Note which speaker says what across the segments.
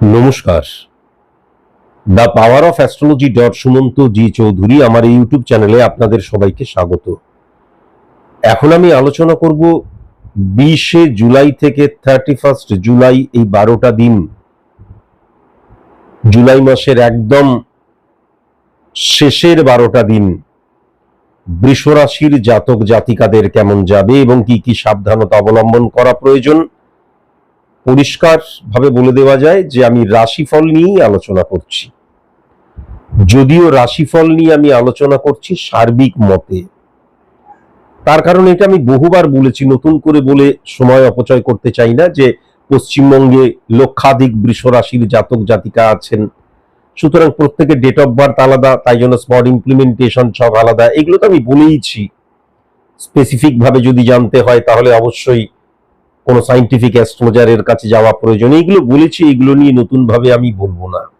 Speaker 1: নমস্কার। The power of astrology dot Sumanta ji Chowdhury আমার এই ইউটিউব চ্যানেলে আপনাদের সবাইকে স্বাগত। এখন আমি আলোচনা করব বিশে জুলাই থেকে থার্টি ফার্স্ট জুলাই এই বারোটা দিন। জুলাই মাসের একদম শেষের বারোটা দিন। বৃষরাশির জাতক জাতিকাদের কেমন যাবে এবং কি কি সাবধানতা অবলম্বন করা প্রয়োজন? পরিষ্কার ভাবে বলে দেওয়া যায় যে আমি রাশিফল নিয়েই আলোচনা করছি। যদিও রাশিফল নিয়ে আমি আলোচনা করছি সার্বিক মতে। তার কারণ এটা আমি বহুবার বলেছি, নতুন করে বলে সময় অপচয় করতে চাই না যে পশ্চিমবঙ্গে লক্ষাধিক বৃষ রাশির জাতক জাতিকা আছেন। সুতরাং প্রত্যেকের ডেট অফ বার্থ আলাদা, তাই জন্য স্পট ইমপ্লিমেন্টেশন সব আলাদা। এগুলো তো আমি বলেইছি। স্পেসিফিক ভাবে যদি জানতে হয় তাহলে অবশ্যই কোনো সাইন্টিফিক অ্যাস্ট্রোলজারের কাছে যাওয়া প্রয়োজন, এইগুলো বলেছি, এগুলো নিয়ে নতুন ভাবে আমি বলব না।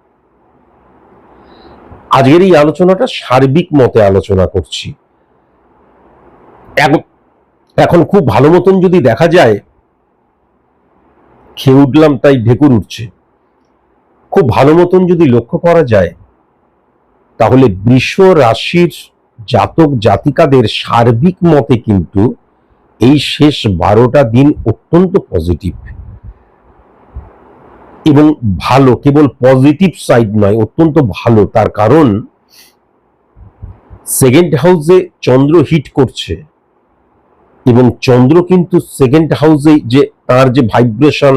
Speaker 1: আজকের এই আলোচনাটা সার্বিক মতে আলোচনা করছি। এখন- খুব ভালো মতন যদি দেখা যায়, খেয়ে উঠলাম তাই ঢেকুর উঠছে। খুব ভালো মতন যদি লক্ষ্য করা যায়, তাহলে বৃষ রাশির জাতক জাতিকাদের সার্বিক মতে কিন্তু এই শেষ বারোটা দিন অত্যন্ত পজিটিভ এবং ভালো, কেবল পজিটিভ সাইড নয়, অত্যন্ত ভালো। তার কারণ সেকেন্ড হাউসে চন্দ্র হিট করছে। এবং চন্দ্র কিন্তু সেকেন্ড হাউসে যে তার যে ভাইব্রেশন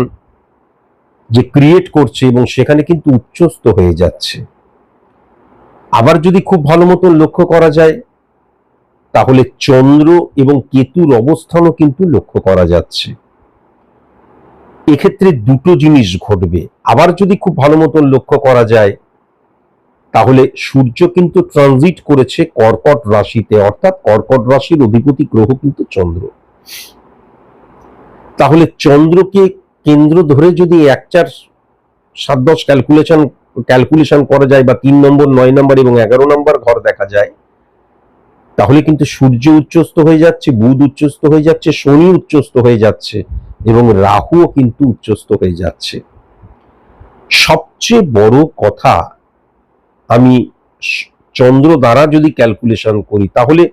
Speaker 1: যে ক্রিয়েট করছে এবং সেখানে কিন্তু উচ্চস্ত হয়ে যাচ্ছে। আবার যদি খুব ভালো মতন লক্ষ্য করা যায় তাহলে চন্দ্র এবং কেতুর অবস্থানও কিন্তু লক্ষ্য করা যাচ্ছে। এক্ষেত্রে দুটো জিনিস ঘটবে। আবার যদি খুব ভালো মতন লক্ষ্য করা যায়, তাহলে সূর্য কিন্তু ট্রানজিট করেছে কর্কট রাশিতে, অর্থাৎ কর্কট রাশির অধিপতি গ্রহ কিন্তু চন্দ্র। তাহলে চন্দ্রকে কেন্দ্র ধরে যদি এক চার সাত দশ ক্যালকুলেশন ক্যালকুলেশন করা যায় বা তিন নম্বর, নয় নম্বর এবং এগারো নম্বর ঘর দেখা যায় তাহলে কিন্তু সূর্য উচ্চস্ত হয়ে যাচ্ছে, বুধ উচ্চস্ত হয়ে যাচ্ছে, শনি উচ্চস্ত হয়ে যাচ্ছে, এবং রাহুও কিন্তু উচ্চস্ত হয়ে যাচ্ছে। সবচেয়ে বড় কথা আমি চন্দ্র দ্বারা যদি ক্যালকুলেশন করি, তাহলে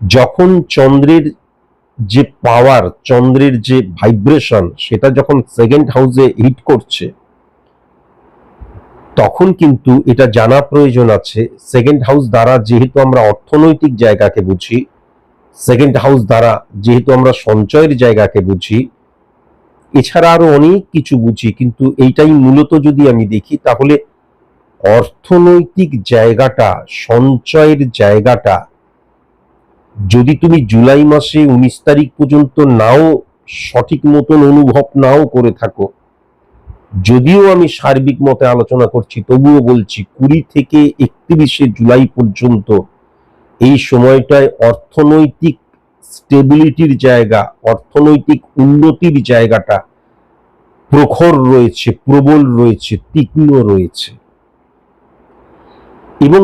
Speaker 1: যখন চন্দ্রের যে পাওয়ার চন্দ্রের যে ভাইব্রেশন সেটা যখন সেকেন্ড হাউসে হিট করছে তখন কিন্তু এটা জানা প্রয়োজন আছে। সেকেন্ড হাউস দ্বারা যেহেতু আমরা অর্থনৈতিক জায়গাকে বুঝি সেকেন্ড হাউস দ্বারা যেহেতু আমরা সঞ্চয়ের জায়গাকে বুঝি, এছাড়া আরও অনেক কিছু বুঝি, কিন্তু এইটাই মূলত যদি আমি দেখি, তাহলে অর্থনৈতিক জায়গাটা, সঞ্চয়ের জায়গাটা যদি তুমি জুলাই মাসে উনিশ তারিখ পর্যন্ত নাও, সঠিক মতন অনুভব নাও করে থাকো যদিও আমি সার্বিক মতে আলোচনা করছি, তবুও বলছি কুড়ি থেকে একত্রিশে জুলাই পর্যন্ত এই সময়টায় অর্থনৈতিক স্টেবিলিটির জায়গা, অর্থনৈতিক উন্নতির জায়গাটা প্রখর রয়েছে, প্রবল রয়েছে, তীক্ষ্ণ রয়েছে। এবং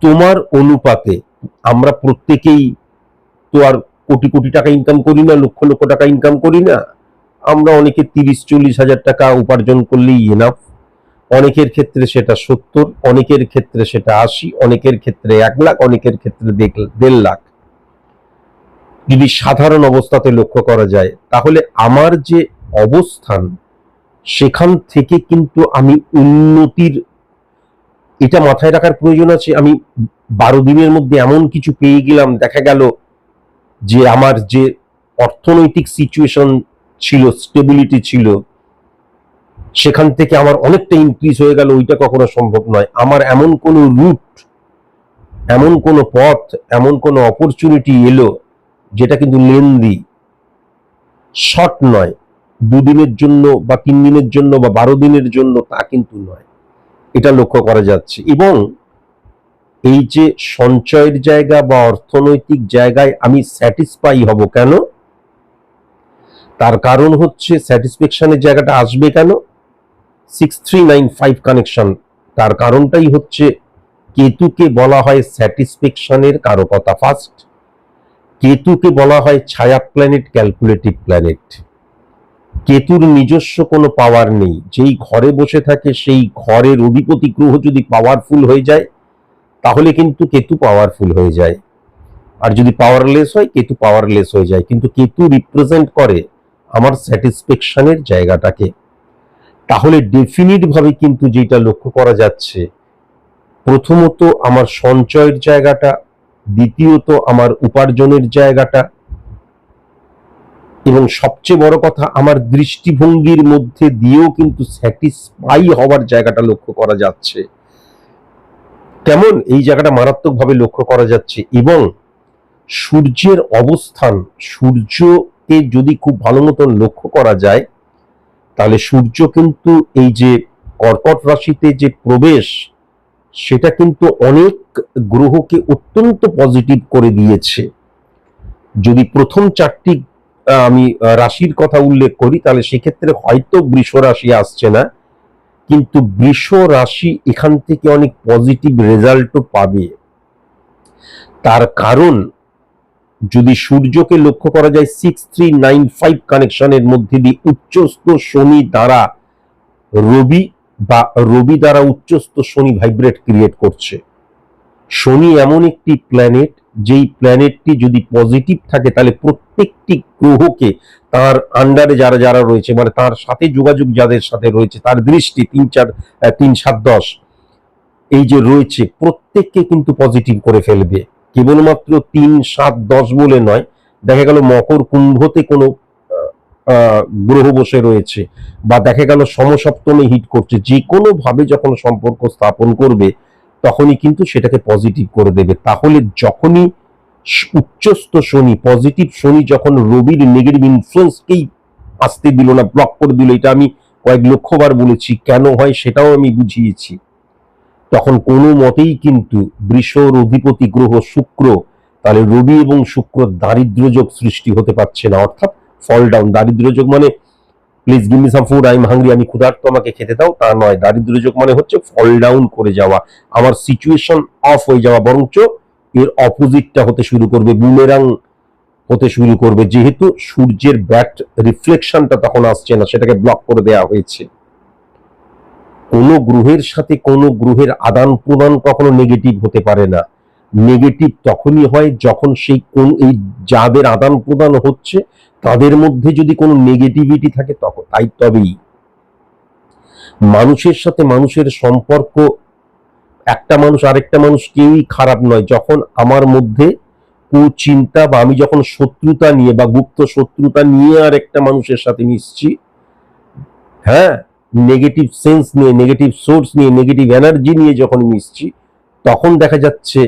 Speaker 1: তোমার অনুপাতে আমরা প্রত্যেকেই তো আর কোটি কোটি টাকা ইনকাম করি না, লক্ষ লক্ষ টাকা ইনকাম করি না। আমরা অনেকে তিরিশ, চল্লিশ হাজার টাকা উপার্জন করলেই এনাফ অনেকের ক্ষেত্রে সেটা সত্তর, অনেকের ক্ষেত্রে সেটা আশি, অনেকের ক্ষেত্রে এক লাখ, অনেকের ক্ষেত্রে দেড় লাখ। যদি সাধারণ অবস্থাতে লক্ষ্য করা যায়, তাহলে আমার যে অবস্থান, সেখান থেকে কিন্তু আমি উন্নতির, এটা মাথায় রাখার প্রয়োজন আছে। আমি বারো দিনের মধ্যে এমন কিছু পেয়ে গেলাম, দেখা গেল যে আমার যে অর্থনৈতিক সিচুয়েশন ছিল স্টেবিলিটি ছিল, সেখান থেকে আমার অনেকটা ইনক্রিজ হয়ে গেল, ওইটা কখনো সম্ভব নয়। আমার এমন কোনো রুট এমন কোনো পথ, এমন কোনো অপরচুনিটি এলো, যেটা কিন্তু লেন্দি শর্ট নয়। দুদিনের জন্য বা তিন দিনের জন্য বা বারো দিনের জন্য তা কিন্তু নয়। এটা লক্ষ্য করা যাচ্ছে। এবং এই যে সঞ্চয়ের জায়গা বা অর্থনৈতিক জায়গায় আমি স্যাটিসফাই হব কেন? তার কারণ হচ্ছে স্যাটিসফ্যাকশনের জায়গাটা আসবে কেন? Six three nine five connection তার কারণটাই হচ্ছে কেতুকে বলা হয় স্যাটিসফ্যাকশনের কারকতা ফার্স্ট কেতুকে বলা হয় ছায়া প্ল্যানেট ক্যালকুলেটিভ প্ল্যানেট কেতুর নিজস্ব কোনো পাওয়ার নেই, যেই ঘরে বসে থাকে সেই ঘরের অধিপতি গ্রহ যদি পাওয়ারফুল হয়ে যায়, তাহলে কিন্তু কেতু পাওয়ারফুল হয়ে যায়। আর যদি পাওয়ারলেস হয়, কেতু পাওয়ারলেস হয়ে যায়। কিন্তু কেতু রিপ্রেজেন্ট করে আমার স্যাটিসফ্যাকশনের জায়গাটাকে। তাহলে ডেফিনিট ভাবে কিন্তু যেটা লক্ষ্য করা যাচ্ছে, প্রথমত আমার সঞ্চয়ের জায়গাটা, দ্বিতীয়ত আমার উপার্জনের জায়গাটা, এবং সবচেয়ে বড় কথা, আমার দৃষ্টিভঙ্গির মধ্যে দিয়েও কিন্তু স্যাটিসফাই হওয়ার জায়গাটা লক্ষ্য করা যাচ্ছে। কেমন? এই জায়গাটা মারাত্মকভাবে লক্ষ্য করা যাচ্ছে, এবং সূর্যের অবস্থান সূর্যকে যদি খুব ভালো মতন লক্ষ্য করা যায়, তাহলে সূর্য কিন্তু এই যে কর্কট রাশিতে যে প্রবেশ, সেটা কিন্তু অনেক গ্রহকে অত্যন্ত পজিটিভ করে দিয়েছে। যদি প্রথম চারটি আমি রাশির কথা উল্লেখ করি, তাহলে সেক্ষেত্রে হয়তো বৃষ রাশি আসছে না, কিন্তু বৃষ রাশি এখান থেকে অনেক পজিটিভ রেজাল্টও পাবে। তার কারণ যদি সূর্যকে লক্ষ্য করা যায় সিক্স থ্রি নাইন ফাইভ কানেকশনের মধ্যে দিয়ে উচ্চস্থ শনি দ্বারা রবি বা রবি দ্বারা উচ্চস্থ শনি ভাইব্রেট ক্রিয়েট করছে। শনি এমন একটি প্ল্যানেট যেই প্ল্যানেটটি যদি পজিটিভ থাকে, তাহলে প্রত্যেকটি গ্রহকে তার আন্ডারে যারা যারা রয়েছে মানে তার সাথে যোগাযোগ যাদের সাথে রয়েছে, তার দৃষ্টি তিন চার, তিন সাত দশ, এই যে রয়েছে, প্রত্যেককে কিন্তু পজিটিভ করে ফেলবে। কেবলমাত্র তিন, সাত, দশ বলে নয়, দেখা গেল মকর কুম্ভতে কোনো গ্রহ বসে রয়েছে বা দেখা গেল সমসপ্তমে হিট করছে। যে কোনো ভাবে যখন সম্পর্ক স্থাপন করবে, তখনই কিন্তু সেটাকে পজিটিভ করে দেবে। তাহলে যখনই উচ্চস্থ শনি পজিটিভ শনি যখন রবির নেগেটিভ ইনফ্লুয়েন্সকেই আসতে দিল না ব্লক করে দিল, এটা আমি কয়েক লক্ষবার বলেছি, কেন হয় সেটাও আমি বুঝিয়েছি। তখন কোনো মতেই কিন্তু বৃষর অধিপতি গ্রহ শুক্র, তাহলে রবি এবং শুক্র দারিদ্র্যযোগ সৃষ্টি হতে পারছে না, অর্থাৎ ফল ডাউন দারিদ্র্যযোগ মানে please give me some food I am hungry আমি ক্ষুধার্ত, আমাকে খেতে দাও, তা নয়। দারিদ্র্যযোগ মানে হচ্ছে ফল ডাউন করে যাওয়া। আমার সিচুয়েশন অফ হয়ে যাওয়া, বরঞ্চ এর অপোজিটটা হতে শুরু করবে বুমেরাং হতে শুরু করবে। যেহেতু সূর্যের ব্যাট রিফ্লেকশনটা তখন আসছে না, সেটাকে ব্লক করে দেওয়া হয়েছে। কোনো গ্রহের সাথে কোনো গ্রহের আদান প্রদান কখনো নেগেটিভ হতে পারে না। নেগেটিভ তখনই হয় যখন সেই কোন এই যাদের আদান প্রদান হচ্ছে, তাদের মধ্যে যদি কোনো নেগেটিভিটি থাকে তখন তাই তবেই। মানুষের সাথে মানুষের সম্পর্ক, একটা মানুষ আরেকটা মানুষ কেউই খারাপ নয়। যখন আমার মধ্যে কুচিন্তা বা আমি যখন শত্রুতা নিয়ে বা গুপ্ত শত্রুতা নিয়ে আর একটা মানুষের সাথে মিশছি হ্যাঁ নেগেটিভ সেন্স নিয়ে নেগেটিভ সোর্স নিয়ে নেগেটিভ এনার্জি নিয়ে যখন মিশছি তখন দেখা যাচ্ছে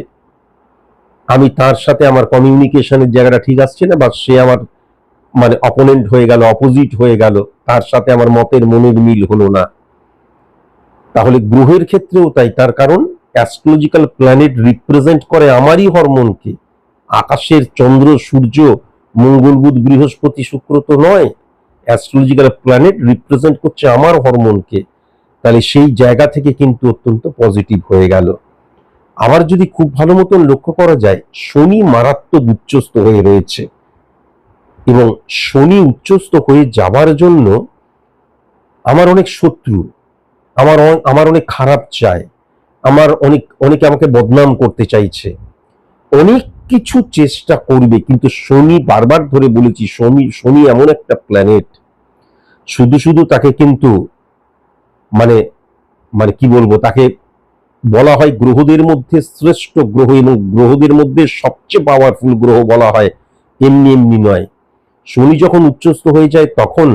Speaker 1: আমি তার সাথে আমার কমিউনিকেশনের জায়গাটা ঠিক আসছে না, বা সে আমার মানে অপোনেন্ট হয়ে গেল অপোজিট হয়ে গেল, তার সাথে আমার মতের মনের মিল হলো না। তাহলে গ্রহের ক্ষেত্রেও তাই, তার কারণ অ্যাস্ট্রোলজিক্যাল প্ল্যানেট রিপ্রেজেন্ট করে আমারই হরমোনকে আকাশের চন্দ্র, সূর্য, মঙ্গল, বুধ, বৃহস্পতি, শুক্র তো নয়। অ্যাস্ট্রোলজিক্যাল প্ল্যানেট রিপ্রেজেন্ট করছে আমার হরমোনকে তাহলে সেই জায়গা থেকে কিন্তু অত্যন্ত পজিটিভ হয়ে গেল। আবার যদি খুব ভালো মতন লক্ষ্য করা যায়, শনি মারাত্মক উচ্চস্থ হয়ে রয়েছে। এবং শনি উচ্চস্থ হয়ে যাবার জন্য আমার অনেক শত্রু, আমার আমার অনেক খারাপ চায়, আমার অনেক, অনেকে আমাকে বদনাম করতে চাইছে। অনেক কিছু চেষ্টা করবে, কিন্তু শনি বারবার ধরে বলেছি, শনি শনি এমন একটা প্ল্যানেট শুধু শুধু তাকে কিন্তু মানে মানে কি বলব, তাকে বলা হয় গ্রহদের মধ্যে শ্রেষ্ঠ গ্রহ এবং গ্রহদের মধ্যে সবচেয়ে পাওয়ারফুল গ্রহ বলা হয়, এমনি এমনি নয়। শনি যখন উচ্চস্থ হয়ে যায়, তখন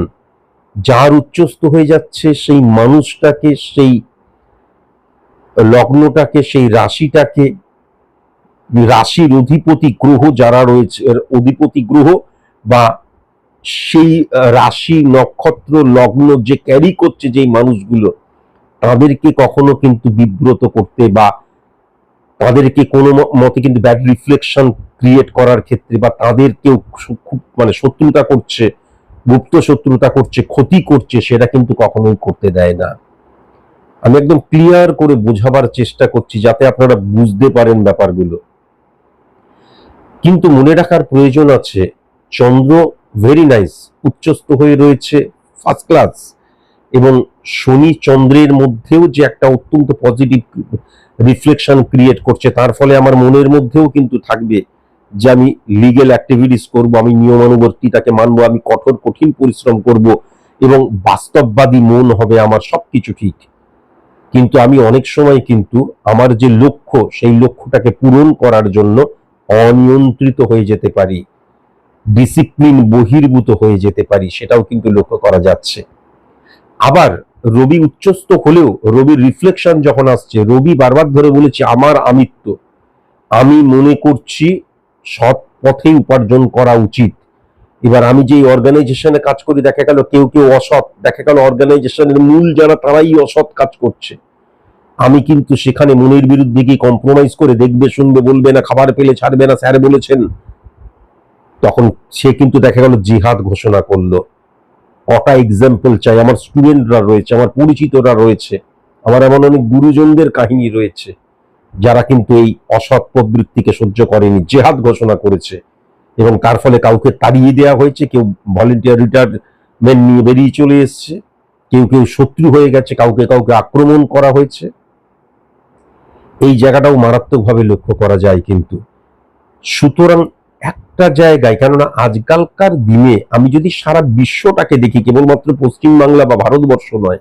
Speaker 1: যার উচ্চস্থ হয়ে যাচ্ছে, সেই মানুষটাকে, সেই লগ্নটাকে, সেই রাশিটাকে রাশির অধিপতি গ্রহ যারা রয়েছে অধিপতি গ্রহ বা সেই রাশি নক্ষত্র লগ্ন যে ক্যারি করছে যেই মানুষগুলো, তাদেরকে কখনো কিন্তু বিব্রত করতে বা তাদেরকে কোনো মতে কিন্তু ব্যাড রিফ্লেকশন ক্রিয়েট করার ক্ষেত্রে বা তাদেরকেও সু- খুব মানে শত্রুতা করছে, গুপ্ত শত্রুতা করছে, ক্ষতি করছে, সেটা কিন্তু কখনোই করতে দেয় না। আমি একদম ক্লিয়ার করে বোঝাবার চেষ্টা করছি যাতে আপনারা বুঝতে পারেন ব্যাপারগুলো। কিন্তু মনে রাখার প্রয়োজন আছে। চন্দ্র ভেরি নাইস উচ্চস্থ হয়ে রয়েছে ফার্স্ট ক্লাস এবং শনি চন্দ্রের মধ্যেও যে একটা অত্যন্ত পজিটিভ রিফ্লেকশন ক্রিয়েট করছে, তার ফলে আমার মনের মধ্যেও কিন্তু থাকবে যে আমি লিগেল অ্যাক্টিভিটিস করব, আমি নিয়মানুবর্তিতাকে মানবো, আমি কঠোর, কঠিন পরিশ্রম করব এবং বাস্তববাদী মন হবে আমার সব কিছু ঠিক। কিন্তু আমি অনেক সময় কিন্তু আমার যে লক্ষ্য, সেই লক্ষ্যটাকে পূরণ করার জন্য অনিয়ন্ত্রিত হয়ে যেতে পারি ডিসিপ্লিন বহির্ভূত হয়ে যেতে পারি, সেটাও কিন্তু লক্ষ্য করা যাচ্ছে। আবার রবি উচ্চস্ত হলেও, রবির রিফ্লেকশন যখন আসছে, রবি বারবার ধরে বলেছে, আমার আমিত্ব, আমি মনে করছি সৎ পথে উপার্জন করা উচিত। এবার আমি যে অর্গানাইজেশনে কাজ করি, দেখা গেল কেউ কেউ অসৎ, দেখা গেল অর্গানাইজেশনের মূল যারা, তারাই অসৎ কাজ করছে। আমি কিন্তু সেখানে মনির বিরুদ্ধে গিয়ে কম্প্রোমাইজ করে দেখবে, শুনবে, বলবে না, খাবার পেলে ছাড়বে না, স্যার বলেছেন। তখন সে কিন্তু দেখা গেল, জিহাদ ঘোষণা করল। কটা এক্সাম্পল চাই, আমার স্টুডেন্টরা রয়েছে, আমার পরিচিতরা রয়েছে, আমার এমন অনেক গুরুজনদের কাহিনী রয়েছে, যারা কিন্তু এই অসৎ প্রবৃত্তিকে সহ্য করেনি, জেহাদ ঘোষণা করেছে। এবং তার ফলে কাউকে তাড়িয়ে দেওয়া হয়েছে, কেউ ভলেন্টিয়ার রিটায়ারমেন্ট নিয়ে বেরিয়ে চলে এসছে, কেউ কেউ শত্রু হয়ে গেছে, কাউকে কাউকে আক্রমণ করা হয়েছে। এই জায়গাটাও মারাত্মকভাবে লক্ষ্য করা যায় কিন্তু। সুতরাং একটা জায়গায়, কেননা আজকালকার দিনে আমি যদি সারা বিশ্বটাকে দেখি, কেবলমাত্র পশ্চিমবাংলা বা ভারতবর্ষ নয়,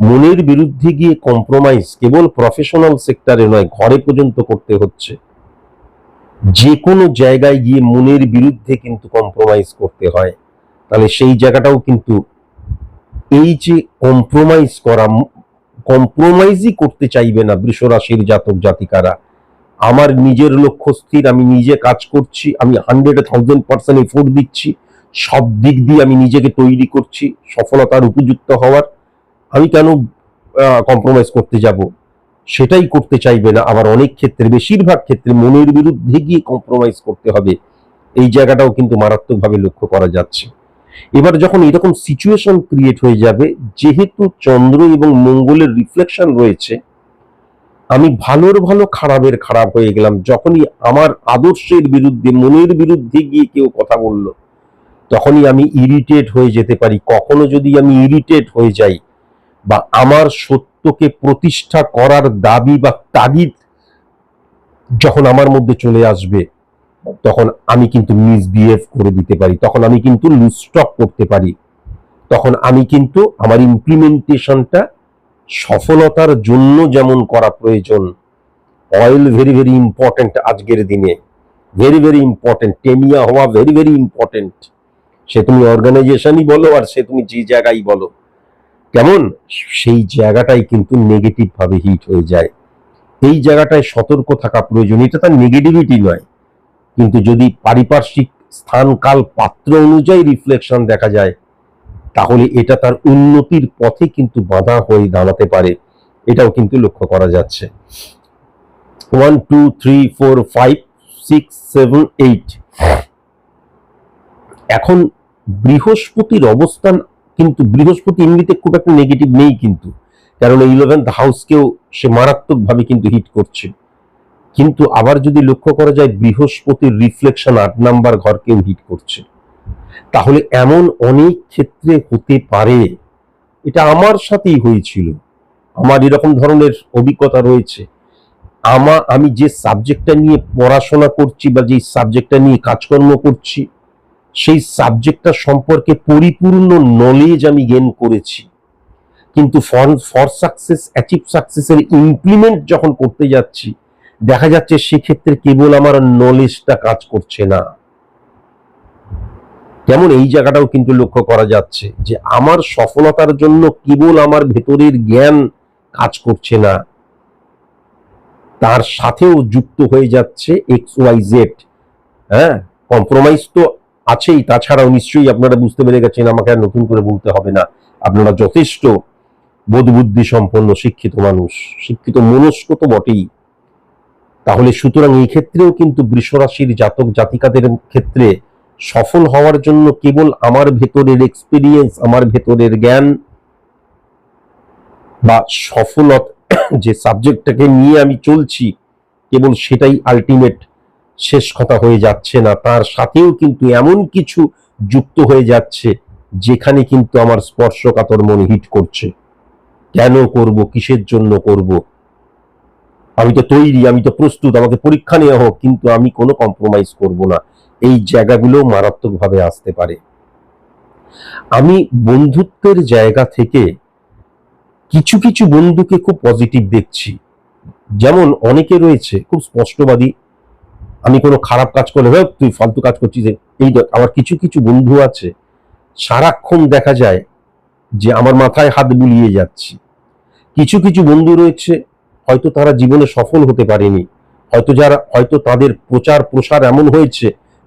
Speaker 1: মনের বিরুদ্ধে গিয়ে কম্প্রোমাইজ কেবল প্রফেশনাল সেক্টরে নয়, ঘরে পর্যন্ত করতে হচ্ছে। যে কোনো জায়গায় গিয়ে মনের বিরুদ্ধে কিন্তু কম্প্রোমাইজ করতে হয়। তাহলে সেই জায়গাটাও কিন্তু এই যে কম্প্রোমাইজ করা কম্প্রোমাইজই করতে চাইবে না বৃষরাশির জাতক জাতিকারা। আমার নিজের লক্ষ্য স্থির, আমি নিজে কাজ করছি, আমি হান্ড্রেড থাউজেন্ড পার্সেন্ট এফোর্ট দিচ্ছি, সব দিক দিয়ে আমি নিজেকে তৈরি করছি, সফলতার উপযুক্ত হওয়ার। আমি কেন কম্প্রোমাইজ করতে যাব? সেটাই করতে চাইবে না। আবার অনেক ক্ষেত্রে, বেশিরভাগ ক্ষেত্রে মনের বিরুদ্ধে গিয়ে কম্প্রোমাইজ করতে হবে। এই জায়গাটাও কিন্তু মারাত্মকভাবে লক্ষ্য করা যাচ্ছে। এবার যখন এরকম সিচুয়েশন ক্রিয়েট হয়ে যাবে, যেহেতু চন্দ্র এবং মঙ্গলের রিফ্লেকশন রয়েছে, আমি ভালোর ভালো খারাপের খারাপ হয়ে গেলাম। যখনই আমার আদর্শের বিরুদ্ধে, মনের বিরুদ্ধে গিয়ে কেউ কথা বলল, তখনই আমি ইরিটেট হয়ে যেতে পারি। কখনো যদি আমি ইরিটেট হয়ে যাই বা আমার সত্যকে প্রতিষ্ঠা করার দাবি বা তাগিদ যখন আমার মধ্যে চলে আসবে তখন আমি কিন্তু মিসবিহেভ করে দিতে পারি, তখন আমি কিন্তু লুস্টক করতে পারি, তখন আমি কিন্তু আমার ইমপ্লিমেন্টেশনটা সফলতার জন্য যেমন করা প্রয়োজন। অয়েল ভেরি ভেরি ইম্পর্টেন্ট আজকের দিনে। ভেরি ভেরি ইম্পর্টেন্ট টেমিয়া হওয়া ভেরি ভেরি ইম্পর্টেন্ট সে তুমি অর্গানাইজেশনই বলো আর সে তুমি যে জায়গায় বলো। কেমন? সেই জায়গাটাই কিন্তু নেগেটিভ ভাবে হিট হয়ে যায়। এই জায়গাটায় সতর্ক থাকা প্রয়োজন। এটা তার নেগেটিভিটি নয়। কিন্তু যদি পারিপার্শ্বিক স্থান কাল পাত্র অনুযায়ী রিফ্লেকশন দেখা যায়, তাহলে এটা তার উন্নতির পথে কিন্তু বাধা হয়ে দাঁড়াতে পারে। এটাও কিন্তু লক্ষ্য করা যাচ্ছে। One two three four five six seven eight এখন বৃহস্পতির অবস্থান কিন্তু, বৃহস্পতি এমনিতে খুব একটা নেগেটিভ নেই কিন্তু। কারণ ইলেভেন্থ হাউসকেও সে মারাত্মকভাবে কিন্তু হিট করছে। কিন্তু আবার যদি লক্ষ্য করা যায়, বৃহস্পতির রিফ্লেকশন আট নাম্বার ঘরকেও হিট করছে। তাহলে এমন অনেক ক্ষেত্রে হতে পারে, এটা আমার সাথেই হয়েছিল। আমার এরকম ধরনের অভিজ্ঞতা রয়েছে। আমা, আমি যে সাবজেক্টটা নিয়ে পড়াশোনা করছি বা যে সাবজেক্টটা নিয়ে কাজকর্ম করছি, সেই সাবজেক্টটা সম্পর্কে পরিপূর্ণ নলেজ আমি গেন করেছি। কিন্তু ফর ফর সাকসেস অ্যাচিভ সাকসেসের ইমপ্লিমেন্ট যখন করতে যাচ্ছি দেখা যাচ্ছে সেক্ষেত্রে কেবল আমার নলেজটা কাজ করছে না। কেমন এই জায়গাটাও কিন্তু লক্ষ্য করা যাচ্ছে যে আমার সফলতার জন্য কেবল আমার ভেতরের জ্ঞান কাজ করছে না। তার সাথেও যুক্ত হয়ে যাচ্ছে এক্স ওয়াই জেড হ্যাঁ কম্প্রোমাইজ তো আছেই, তাছাড়াও নিশ্চয়ই আপনারা বুঝতে পেরে গেছেন, আমাকে আর নতুন করে বলতে হবে না। আপনারা যথেষ্ট বোধ বুদ্ধি সম্পন্ন, শিক্ষিত মানুষ, শিক্ষিত মনস্ক তো বটেই। তাহলে সুতরাং এই ক্ষেত্রেও কিন্তু বৃষরাশির জাতক জাতিকাদের ক্ষেত্রে সফল হওয়ার জন্য কেবল আমার ভেতরের এক্সপিরিয়েন্স আমার ভেতরের জ্ঞান বা সফলত যে সাবজেক্টটাকে নিয়ে আমি চলছি, কেবল সেটাই আলটিমেট শেষ কথা হয়ে যাচ্ছে না। তার সাথেও কিন্তু এমন কিছু যুক্ত হয়ে যাচ্ছে, যেখানে কিন্তু আমার স্পর্শকাতর মন হিট করছে। কেন করব? কিসের জন্য করব? আমি তো তৈরি আমি তো প্রস্তুত আমাকে পরীক্ষা নেওয়া হোক কিন্তু আমি কোনো কম্প্রোমাইজ করব না। এই জায়গাগুলো মারাত্মকভাবে আসতে পারে। আমি বন্ধুত্বের জায়গা থেকে কিছু কিছু বন্ধুকে খুব পজিটিভ দেখছি। যেমন অনেকে রয়েছে খুব স্পষ্টবাদী। আমি কোনো খারাপ কাজ করলে "হেই, তুই ফালতু কাজ করছিস এই আমার কিছু কিছু বন্ধু আছে সারাক্ষণ দেখা যায় যে আমার মাথায় হাত বুলিয়ে যাচ্ছি। কিছু কিছু বন্ধু রয়েছে হয়তো তারা জীবনে সফল হতে পারেনি। হয়তো যারা, হয়তো তাদের প্রচার প্রসার এমন হয়েছে,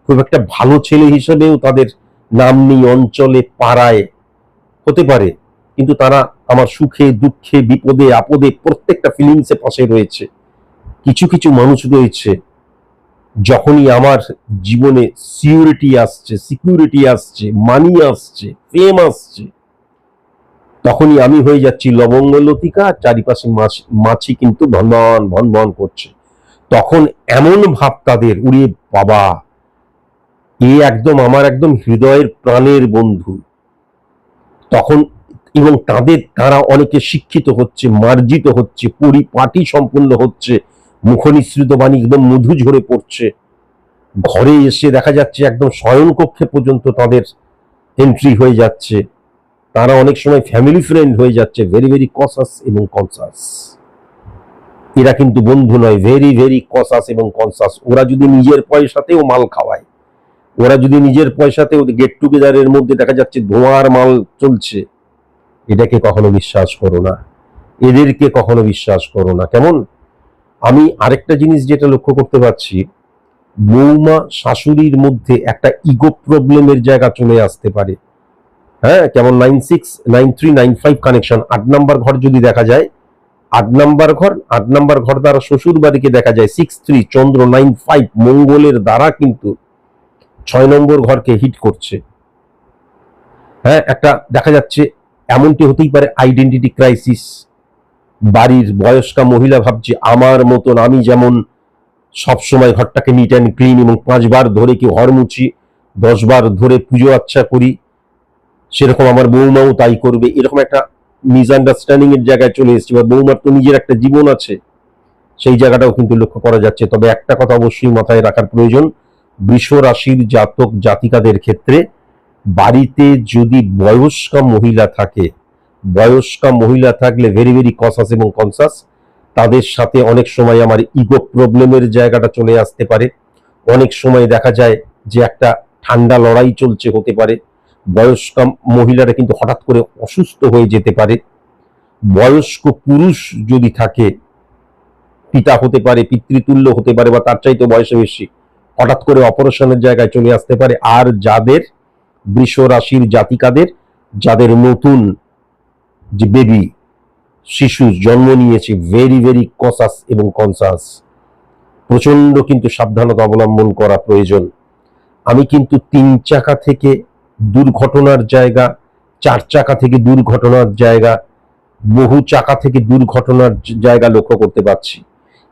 Speaker 1: খুব একটা ভালো ছেলে হিসেবেও তাদের নাম নেই, অঞ্চলে, পাড়ায় হতে পারে। কিন্তু তারা আমার সুখে, দুঃখে, বিপদে, আপদে প্রত্যেকটা ফিলিংসে পাশে রয়েছে। কিছু কিছু মানুষ রয়েছে, যখনই আমার জীবনে সিউরিটি আসছে, সিকিউরিটি আসছে মানি আসছে ফেম আসছে তখনই আমি হয়ে যাচ্ছি লবঙ্গ লতিকা, চারিপাশে মাছ কিন্তু ভনভন ভনভন করছে। তখন এমন ভাব তাদের উড়ে বাবা, এ একদম আমার একদম হৃদয়ের প্রাণের বন্ধু। তখন এবং তাদের, তারা অনেকে শিক্ষিত হচ্ছে, মার্জিত হচ্ছে, পরিপাটি সম্পূর্ণ হচ্ছে, মুখনিসৃত বাণী একদম মধু ঝরে পড়ছে। ঘরে এসে দেখা যাচ্ছে একদম শয়নকক্ষে পর্যন্ত তাদের এন্ট্রি হয়ে যাচ্ছে। তারা অনেক সময় ফ্যামিলি ফ্রেন্ড হয়ে যাচ্ছে ভেরি ভেরি কসাস এবং কনসাস এরা কিন্তু বন্ধু নয় ভেরি ভেরি কসাস এবং কনসাস ওরা যদি নিজের পয়সাতেও মাল খাওয়ায়, ওরা যদি নিজের পয়সাতেও গেট টুগেদারের মধ্যে দেখা যাচ্ছে ধোঁয়ার মাল চলছে, এটাকে কখনো বিশ্বাস করো না। এদেরকে কখনো বিশ্বাস করো না। কেমন? আমি আরেকটা জিনিস যেটা লক্ষ্য করতে পারছি, বৌমা শাশুড়ির মধ্যে একটা ইগো প্রবলেমের জায়গা চলে আসতে পারে। হ্যাঁ কেমন? Nine six, nine three, nine five connection আট নাম্বার ঘর যদি দেখা যায়, আট নাম্বার ঘর, আট নাম্বার ঘর দ্বারা শ্বশুর বাড়িকে দেখা যায়। সিক্স থ্রি, চন্দ্র, নাইন ফাইভ, মঙ্গলের দ্বারা কিন্তু ছয় নম্বর ঘরকে হিট করছে। হ্যাঁ একটা দেখা যাচ্ছে, এমনটি হতেই পারে আইডেন্টিটি ক্রাইসিস বাড়ির বয়স্কা মহিলা ভাবছে, আমার মতন আমি যেমন সবসময় ঘরটাকে নিট অ্যান্ড ক্লিন এবং পাঁচবার ধরে কি ঘর মুছি, দশবার ধরে পুজো আচ্ছা করি সেরকম আমার বৌমাও তাই করবে, এরকম একটা মিসআন্ডারস্ট্যান্ডিং এর জায়গায় চলে এসেছি, বা বৌমার তো নিজের একটা জীবন আছে, সেই জায়গাটাও কিন্তু লক্ষ্য করা যাচ্ছে। তবে একটা কথা অবশ্যই মাথায় রাখার প্রয়োজন, বৃষ রাশির জাতক জাতিকাদের ক্ষেত্রে বাড়িতে যদি বয়স্কা মহিলা থাকে, বয়স্কা মহিলা থাকলে ভেরি ভেরি কসাস এবং কনসাস তাদের সাথে অনেক সময় আমার ইগো প্রবলেমের জায়গাটা চলে আসতে পারে। অনেক সময় দেখা যায় যে একটা ঠান্ডা লড়াই চলছে হতে পারে বয়স্ক মহিলারা কিন্তু হঠাৎ করে অসুস্থ হয়ে যেতে পারে। বয়স্ক পুরুষ যদি থাকে, পিতা হতে পারে, পিতৃতুল্য হতে পারে বা তার চাইতে বয়সে বেশি, হঠাৎ করে অপারেশনের জায়গায় চলে আসতে পারে। আর যাদের বৃষ রাশির জাতিকাদের, যাদের নতুন যে বেবি শিশু জন্ম নিয়েছে ভেরি ভেরি কসাস এবং কনসাস প্রচণ্ড কিন্তু সাবধানতা অবলম্বন করা প্রয়োজন। আমি কিন্তু তিন চাকা থেকে দুর্ঘটনার জায়গা, চার চাকা থেকে দুর্ঘটনার জায়গা, বহু চাকা থেকে দুর্ঘটনার জায়গা লক্ষ্য করতে পারছি।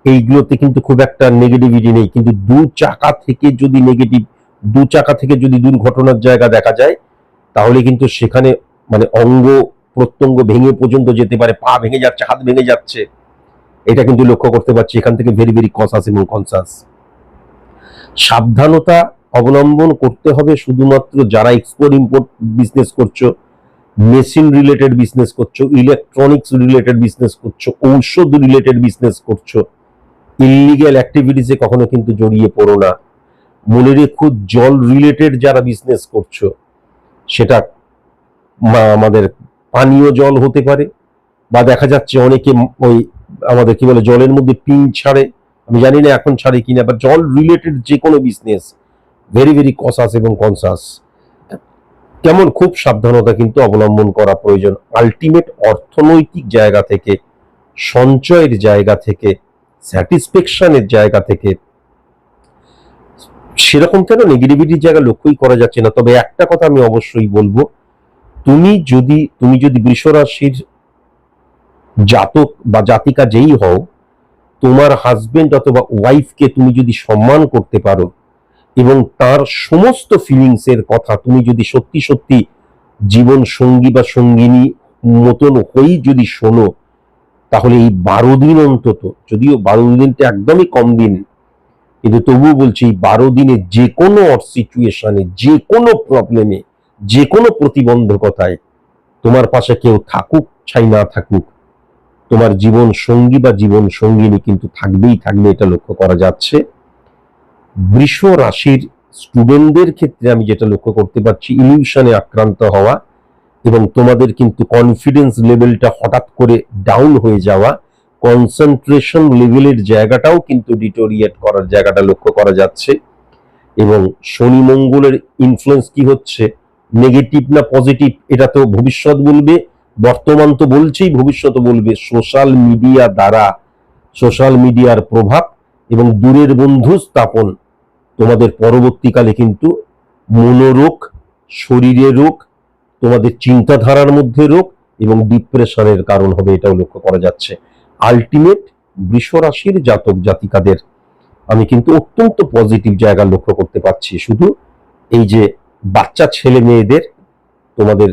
Speaker 1: এইগুলোতে কিন্তু খুব একটা নেগেটিভিটি নেই, কিন্তু দু চাকা থেকে যদি নেগেটিভ দু চাকা থেকে যদি দুর্ঘটনার জায়গা দেখা যায়, তাহলে কিন্তু সেখানে মানে অঙ্গ প্রত্যঙ্গ ভেঙে পর্যন্ত যেতে পারে, পা ভেঙে যাচ্ছে, হাত ভেঙে যাচ্ছে। এটা কিন্তু লক্ষ্য করতে পারছি, এখান থেকে ভেরি ভেরি কনসাস এবং কনসাস সাবধানতা অবলম্বন করতে হবে শুধুমাত্র যারা এক্সপোর্ট ইম্পোর্ট বিজনেস করছ মেশিন রিলেটেড বিজনেস করছ ইলেকট্রনিক্স রিলেটেড বিজনেস করছ, ঔষধ রিলেটেড বিজনেস করছ ইলিগ্যাল অ্যাক্টিভিটিসে কখনো কিন্তু জড়িয়ে পড়ো না। মনে রেখো, জল রিলেটেড যারা বিজনেস করছ, সেটা আমাদের পানীয় জল হতে পারে, বা দেখা যাচ্ছে অনেকে ওই আমাদের কি বলে, জলের মধ্যে পিন ছাড়ে, আমি জানি না এখন ছাড়ে কিনা বা জল রিলেটেড যে কোনো বিজনেস ভেরি ভেরি কসাস এবং কনসাস কেমন? খুব সাবধানতা কিন্তু অবলম্বন করা প্রয়োজন। আলটিমেট অর্থনৈতিক জায়গা থেকে, সঞ্চয়ের জায়গা থেকে স্যাটিসফ্যাকশনের জায়গা থেকে। সেরকম কেন? নেগেটিভিটির জায়গা লক্ষ্যই করা যাচ্ছে না। তবে একটা কথা আমি অবশ্যই বলব, তুমি যদি তুমি যদি বৃষরাশির জাতক বা জাতিকা যেই হও, তোমার হাজবেন্ড অথবা ওয়াইফকে তুমি যদি সম্মান করতে পারো এবং তার সমস্ত ফিলিংসের কথা তুমি যদি সত্যি সত্যি জীবন সঙ্গী বা সঙ্গিনী মতন হয়েই যদি শোনো, তাহলে এই বারো দিন অন্তত, যদিও বারো দিনটা একদমই কম দিন, কিন্তু তবুও বলছি এই বারো দিনে যে কোনো সিচুয়েশনে যে কোনো প্রবলেমে যে কোনো প্রতিবন্ধকতায় তোমার পাশে কেউ থাকুক, ছাই না থাকুক, তোমার জীবন সঙ্গী বা জীবন সঙ্গিনী কিন্তু থাকবেই থাকবে, এটা লক্ষ্য করা যাচ্ছে। বৃষ রাশির স্টুডেন্টদের ক্ষেত্রে আমি যেটা লক্ষ্য করতে পারছি ইলিউশনে আক্রান্ত হওয়া এবং তোমাদের কিন্তু কনফিডেন্স লেভেলটা হঠাৎ করে ডাউন হয়ে যাওয়া কনসেন্ট্রেশন লেভেলের জায়গাটাও কিন্তু ডিটোরিয়েট করার জায়গাটা লক্ষ্য করা যাচ্ছে এবং শনি মঙ্গলের ইনফ্লুয়েন্স কি হচ্ছে? নেগেটিভ না পজিটিভ এটা তো ভবিষ্যৎ বলবে, বর্তমান তো বলছেই ভবিষ্যৎ বলবে। সোশ্যাল মিডিয়া দ্বারা সোশ্যাল মিডিয়ার প্রভাব এবং দূরের বন্ধু স্থাপন তোমাদের পরবর্তীকালে কিন্তু মনোরোগ শরীরে রোগ, তোমাদের চিন্তাধারার মধ্যে রোগ এবং ডিপ্রেশনের কারণ হবে এটাও লক্ষ্য করা যাচ্ছে। আলটিমেট বৃষ রাশির জাতক জাতিকাদের আমি কিন্তু অত্যন্ত পজিটিভ জায়গা লক্ষ্য করতে পারছি। শুধু এই যে বাচ্চা ছেলে মেয়েদের, তোমাদের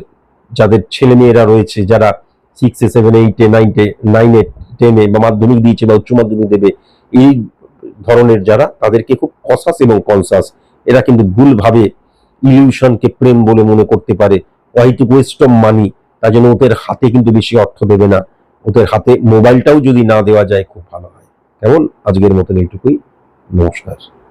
Speaker 1: যাদের ছেলে মেয়েরা রয়েছে, যারা সিক্সে সেভেন এইটে নাইনটে নাইনে টেনে বা মাধ্যমিক দিয়েছে বা উচ্চ মাধ্যমিক দেবে, এই ধরনের যারা, তাদেরকে খুব কসাস এবং কনসাস এরা কিন্তু ভুলভাবে ইলিউশনকে প্রেম বলে মনে করতে পারে। হোয়াইট ওয়েস্ট অফ মানি তার জন্য ওদের হাতে কিন্তু বেশি অর্থ দেবে না। ওদের হাতে মোবাইলটাও যদি না দেওয়া যায়, খুব ভালো হয়। কেমন? আজকের মতন এইটুকুই। নমস্কার।